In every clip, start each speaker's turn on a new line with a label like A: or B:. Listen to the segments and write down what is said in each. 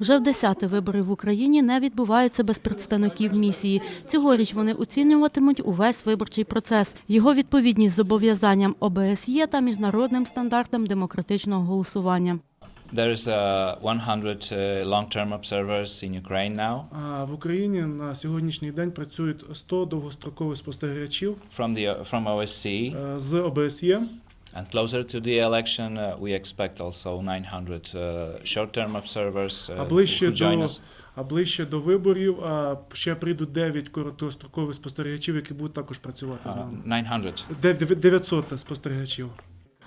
A: Вже в десяти вибори в Україні не відбуваються без представників місії. Цьогоріч вони оцінюватимуть увесь виборчий процес, його відповідність зобов'язанням ОБСЄ та міжнародним стандартам демократичного голосування.
B: There's uh, 100 uh, long-term observers in Ukraine now
C: в Україні на сьогоднішній день працюють 100 довгострокових спостерігачів
B: from the from OSCE,
C: е, з ОБСЄ.
B: And closer to the election, uh, we expect also 900 uh, short-term observers uh,
C: А ближче
B: who join
C: до
B: us.
C: а ближче до виборів а, ще прийдуть 9 короткострокових спостерігачів, які будуть також працювати з нами.
B: 900.
C: Дев- 900 спостерігачів.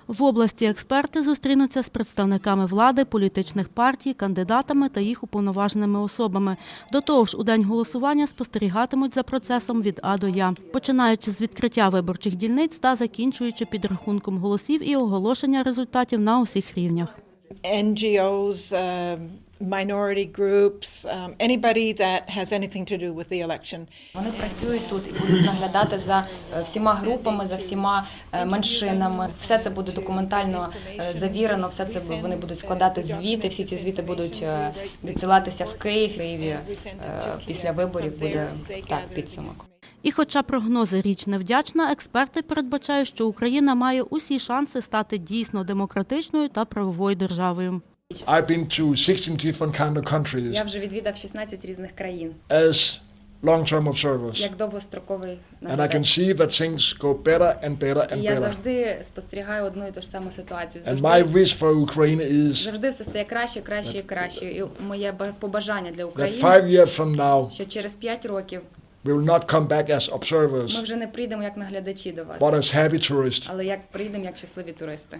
A: В області експерти зустрінуться з представниками влади, політичних партій, кандидатами та їх уповноваженими особами. До того ж, у день голосування спостерігатимуть за процесом від А до Я, починаючи з відкриття виборчих дільниць та закінчуючи підрахунком голосів і оголошення результатів на усіх рівнях.
D: NGOs, um, minority groups, um, anybody that has anything to do with the election.
E: Вони працюють тут і будуть наглядати за е, всіма групами, за всіма е, меншинами. Все це буде документально е, завірено. Все це бу- вони будуть складати звіти. Всі ці звіти будуть е, відсилатися в Київ. В Києві е, після виборів буде так підсумок.
A: І хоча прогнози річ невдячна, експерти передбачають, що Україна має усі шанси стати дійсно демократичною та правовою державою.
F: I've been to 16 different kind of countries
E: Я вже відвідав 16 різних країн
F: as long-term observers,
E: як довгостроковий
F: and I can
E: наглядач.
F: see that things go better and better
E: І
F: and
E: я
F: better.
E: завжди спостерігаю одну і ту ж саму ситуацію.
F: And my
E: Завжди,
F: wish for Ukraine is
E: завжди все стає краще, краще і краще. І моє ба- побажання для
F: that
E: України,
F: five years from now
E: що через 5 років
F: we will not come back as
E: Ми
F: observers,
E: вже не прийдемо як наглядачі до вас,
F: but as happy tourists.
E: але як прийдемо як щасливі туристи.